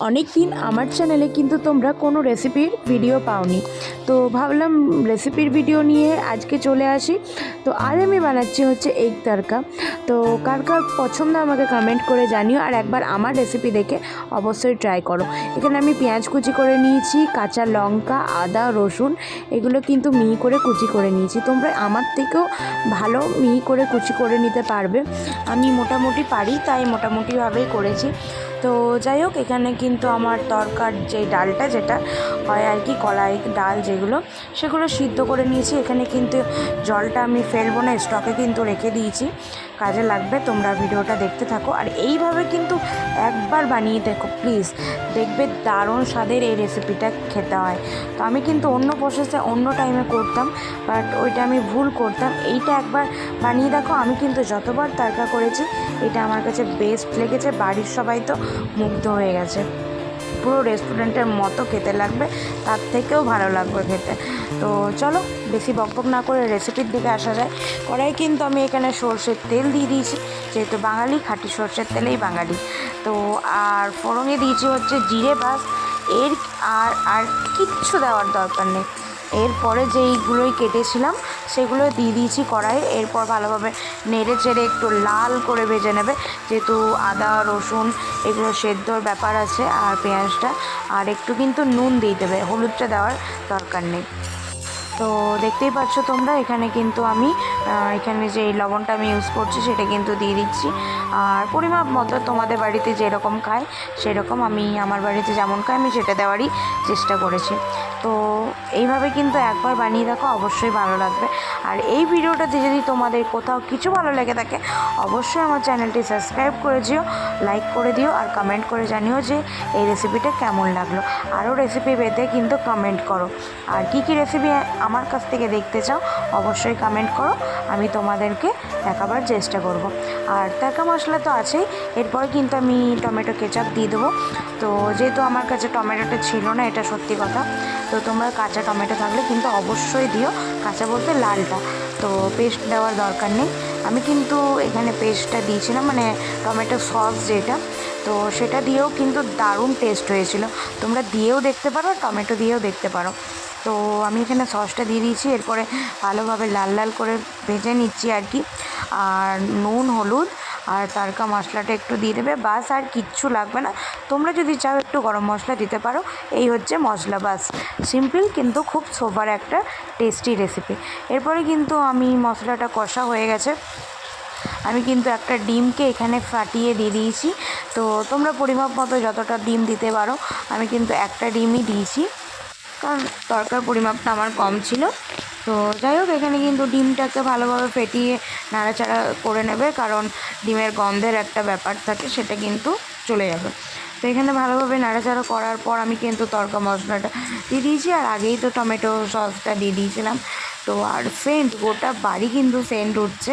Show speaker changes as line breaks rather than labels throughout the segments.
অনেক দিন আমার চ্যানেলে কিন্তু তোমরা কোনো রেসিপির ভিডিও পাওনি। তো ভাবলাম রেসিপির ভিডিও নিয়ে আজকে চলে আসি। তো আজ আমি বানাচ্ছি হচ্ছে এগ তারকা তো কার কার পছন্দ আমাকে কমেন্ট করে জানিও আর একবার আমার রেসিপি দেখে অবশ্যই ট্রাই করো। এখানে আমি পেঁয়াজ কুচি করে নিয়েছি, কাঁচা লঙ্কা, আদা, রসুন, এগুলো কিন্তু মিহি করে কুচি করে নিয়েছি। তোমরা আমার থেকেও ভালো মিহি করে কুচি করে নিতে পারবে। আমি মোটামুটি পারি, তাই মোটামুটিভাবেই করেছি। তো যাই হোক, এখানে কিন্তু আমার তরকার যে ডালটা, যেটা হয় আর কি, কলাই ডাল যেগুলো, সেগুলো সিদ্ধ করে নিয়েছি। এখানে কিন্তু জলটা আমি ফেলব না, স্টকে কিন্তু রেখে দিয়েছি। কাজে লাগবে, তোমরা ভিডিওটা দেখতে থাকো। আর এইভাবে কিন্তু একবার বানিয়ে দেখো, প্লিজ। দেখবে দারুণ স্বাদের এই রেসিপিটা খেতে হয়। তো আমি কিন্তু অন্য প্রসেসে অন্য টাইমে করতাম বাট ওইটা আমি ভুল করতাম। এইটা একবার বানিয়ে দেখো, আমি কিন্তু যতবার তরকা করেছি, এটা আমার কাছে বেস্ট লেগেছে, বাড়ির সবাই তো। মুগ্ধ হয়ে গেছে। পুরো রেস্টুরেন্টের মতো খেতে লাগবে, তার থেকেও ভালো লাগবে খেতে। তো চলো, বেশি বকবক না করে রেসিপির দিকে আসা যায়। কড়াই কিন্তু আমি এখানে সর্ষের তেল দিয়ে দিয়েছি, যেহেতু বাঙালি, খাঁটি সর্ষের তেলেই বাঙালি। তো আর ফোড়নে দিয়েছি হচ্ছে জিরে বাস, এর আর আর কিচ্ছু দেওয়ার দরকার নেই। এরপরে যেইগুলোই কেটেছিলাম সেগুলো দিয়ে দিয়েছি কড়াই এরপর ভালোভাবে নেড়ে চেড়ে একটু লাল করে ভেজে নেবে। যেহেতু আদা, রসুন, এগুলো সেদ্ধর ব্যাপার আছে আর পেঁয়াজটা, আর একটু কিন্তু নুন দিয়ে দেবে। হলুদটা দেওয়ার দরকার নেই। তো দেখতেই পাচ্ছ তোমরা, এখানে কিন্তু আমি এখানে যে লবণটা আমি ইউজ করছি সেটা কিন্তু দিয়ে দিচ্ছি। আর পরিমাপ মতো তোমাদের বাড়িতে যেরকম খায়, সেরকম আমি আমার বাড়িতে যেমন খাই আমি সেটা দেওয়ারই চেষ্টা করেছি। তো এইভাবে কিন্তু একবার বানিয়ে দেখো, অবশ্যই ভালো লাগবে। আর এই ভিডিওটাতে যদি তোমাদের কোথাও কিছু ভালো লেগে থাকে, অবশ্যই আমার চ্যানেলটি সাবস্ক্রাইব করে দিও লাইক করে দিও, আর কমেন্ট করে জানিও যে এই রেসিপিটা কেমন লাগল। আরও রেসিপি পেতে কিন্তু কমেন্ট করো। আর কি কি রেসিপি আমার কাছ থেকে দেখতে চাও, অবশ্যই কমেন্ট করো। আমি তোমাদেরকে দেখাবার চেষ্টা করব। আর টাকা মশলা তো আছেই, এরপরে কিন্তু আমি টমেটো কেচাপ দিয়ে দেবো। তো যেহেতু আমার কাছে টমেটোটা ছিল না, এটা সত্যি কথা, তো তোমরা কাঁচা টমেটো থাকলে কিন্তু অবশ্যই দিও, কাঁচা বলতে লালটা। তো পেস্ট দেওয়ার দরকার নেই। আমি কিন্তু এখানে পেস্টটা দিয়েছিলাম মানে টমেটো সস যেটা, তো সেটা দিয়েও কিন্তু দারুণ টেস্ট হয়েছিল। তোমরা দিয়েও দেখতে পারো, টমেটো দিয়েও দেখতে পারো। তো আমি এখানে সসটা দিয়ে দিয়েছি। এরপরে ভালোভাবে লাল লাল করে ভেজে নিচ্ছি আর কি। আর নুন, হলুদ আর তারকা মশলাটা একটু দিয়ে দেবে। বাস আর কিচ্ছু লাগবে না। তোমরা যদি চাও একটু গরম মশলা দিতে পারো। এই হচ্ছে মশলা বাস। সিম্পল কিন্তু খুব সোবার একটা টেস্টি রেসিপি। এরপরে কিন্তু আমি মশলাটা কষা হয়ে গেছে। আমি কিন্তু একটা ডিমকে এখানে ফাটিয়ে দিয়ে দিয়েছি। তো তোমরা পরিমাপ মতো যতটা ডিম দিতে পারো, আমি কিন্তু একটা ডিমই দিয়েছি। তরকার পরিমাপটা আমার কম ছিল। তো যাই হোক, এখানে কিন্তু ডিমটাকে ভালোভাবে ফেটিয়ে নাড়াচাড়া করে নেবে, কারণ ডিমের গন্ধের একটা ব্যাপার থাকে, সেটা কিন্তু চলে যাবে। তো এখানে ভালোভাবে নাড়াচাড়া করার পর আমি কিন্তু তরকা মশলাটা দিয়ে দিয়েছি, আর আগেই তো টমেটো সসটা দিয়ে দিয়েছিলাম। তো আর সেন্ট গোটা বাড়ি কিন্তু সেন্ট উঠছে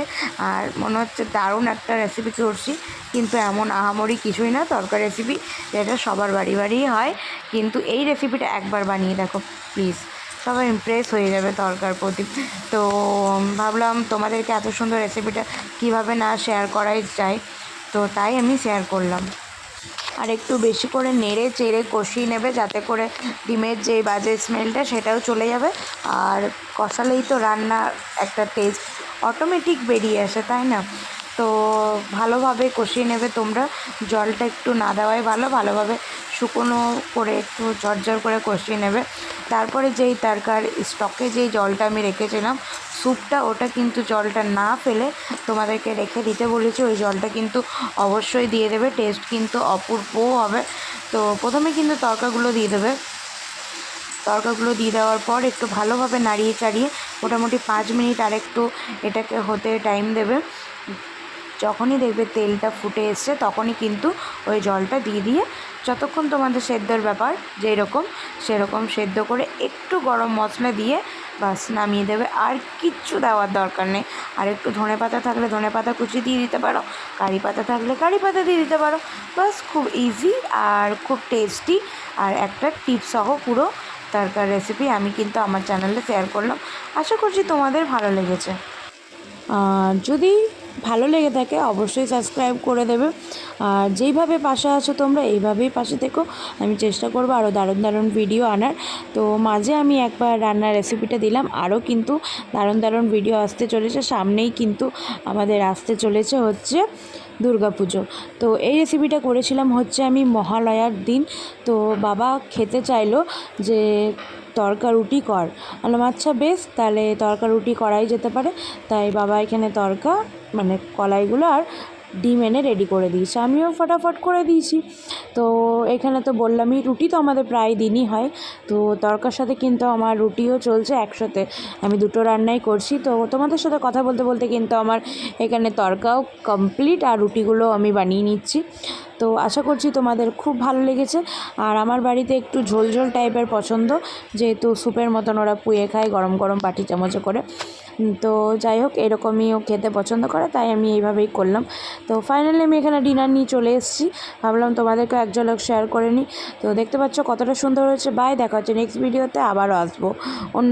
আর মনে হচ্ছে দারুণ একটা রেসিপি করছি। কিন্তু এমন আহামরি কিছুই না তরকা রেসিপি যেটা সবার বাড়ি বাড়িই হয়। কিন্তু এই রেসিপিটা একবার বানিয়ে দেখো প্লিজ সবাই ইমপ্রেস হয়ে যাবে তরকার প্রতি। তো ভাবলাম তোমাদেরকে এত সুন্দর রেসিপিটা কীভাবে না শেয়ার করাই যায়। তো তাই আমি শেয়ার করলাম। আর একটু বেশি করে নেড়ে চেড়ে কষিয়ে নেবে যাতে করে ডিমের যে বাজে স্মেলটা সেটাও চলে যাবে। আর কষালেই তো রান্না একটা টেস্ট অটোমেটিক বেরিয়ে আসে, তাই না? তো ভালোভাবে কষিয়ে নেবে তোমরা। জলটা একটু না দেওয়াই ভালো, ভালোভাবে শুকনো করে একটু ঝরঝর করে কষিয়ে নেবে। তারপরে যেই তরকার স্টকে যেই জলটা আমি রেখেছিলাম স্যুপটা ওটা কিন্তু জলটা না ফেলে তোমাদেরকে রেখে দিতে বলেছি, ওই জলটা কিন্তু অবশ্যই দিয়ে দেবে টেস্ট কিন্তু অপূর্ব হবে। তো প্রথমে কিন্তু তরকাগুলো দিয়ে দেবে। তরকাগুলো দিয়ে দেওয়ার পর একটু ভালোভাবে নাড়িয়ে চাড়িয়ে মোটামুটি পাঁচ মিনিট আর একটু এটাকে হতে টাইম দেবে। যখনই দেখবে তেলটা ফুটে এসছে, তখনই কিন্তু ওই জলটা দিয়ে দিয়ে যতক্ষণ তোমাদের সেদ্ধর ব্যাপার যেরকম সেরকম সেদ্ধ করে একটু গরম মশলা দিয়ে বাস নামিয়ে দেবে। আর কিচ্ছু দেওয়ার দরকার নেই। আর একটু ধনে পাতা থাকলে ধনে পাতা কুচি দিয়ে দিতে পারো, কারি পাতা থাকলে কারি পাতা দিয়ে দিতে পারো। বাস খুব ইজি আর খুব টেস্টি আর একটা টিপ সহ পুরো তরকার রেসিপি আমি কিন্তু আমার চ্যানেলে শেয়ার করলাম। আশা করছি তোমাদের ভালো লেগেছে। যদি ভালো লেগে থাকে, অবশ্যই সাবস্ক্রাইব করে দেবে। আর যেইভাবে পাশে আছো তোমরা, এইভাবেই পাশে থেকো। আমি চেষ্টা করব আরও দারুণ দারুণ ভিডিও আনার। তো মাঝে আমি একবার রান্নার রেসিপিটা দিলাম আরও কিন্তু দারুণ দারুণ ভিডিও আসতে চলেছে। সামনেই কিন্তু আমাদের আসতে চলেছে হচ্ছে দুর্গাপুজো। তো এই রেসিপিটা করেছিলাম হচ্ছে আমি মহালয়ার দিন। তো বাবা খেতে চাইলো যে তরকা রুটি কর। বললাম আচ্ছা বেশ, তাহলে তরকা রুটি করাই যেতে পারে। তাই বাবা এখানে তরকা মানে কলাইগুলো আর ডিম এনে রেডি করে দিয়েছে। আমিও ফটাফট করে দিয়েছি। তো এখানে তো বললামই, রুটি তো আমাদের প্রায় দিনই হয়। তো তরকার সাথে কিন্তু আমার রুটিও চলছে একসাথে। আমি দুটো রান্নাই করছি। তো তোমাদের সাথে কথা বলতে বলতে কিন্তু আমার এখানে তরকাও কমপ্লিট আর রুটিগুলো আমি বানিয়ে নিচ্ছি। তো আশা করছি তোমাদের খুব ভালো লেগেছে। আর আমার বাড়িতে একটু ঝোল ঝোল টাইপের পছন্দ। যেহেতু স্যুপের মতন ওরা পুয়ে খায় গরম গরম বাটি চামচে করে। তো যাই হোক, এরকমই ও খেতে পছন্দ করে, তাই আমি এইভাবেই করলাম। তো ফাইনালি আমি এখানে ডিনার নিয়ে চলে এসেছি। ভাবলাম তোমাদেরকে এক ঝলক শেয়ার করে নিই। তো দেখতে পাচ্ছ কতটা সুন্দর হয়েছে। বাই দেখা হচ্ছে নেক্সট ভিডিওতে আবারও আসব। অন্য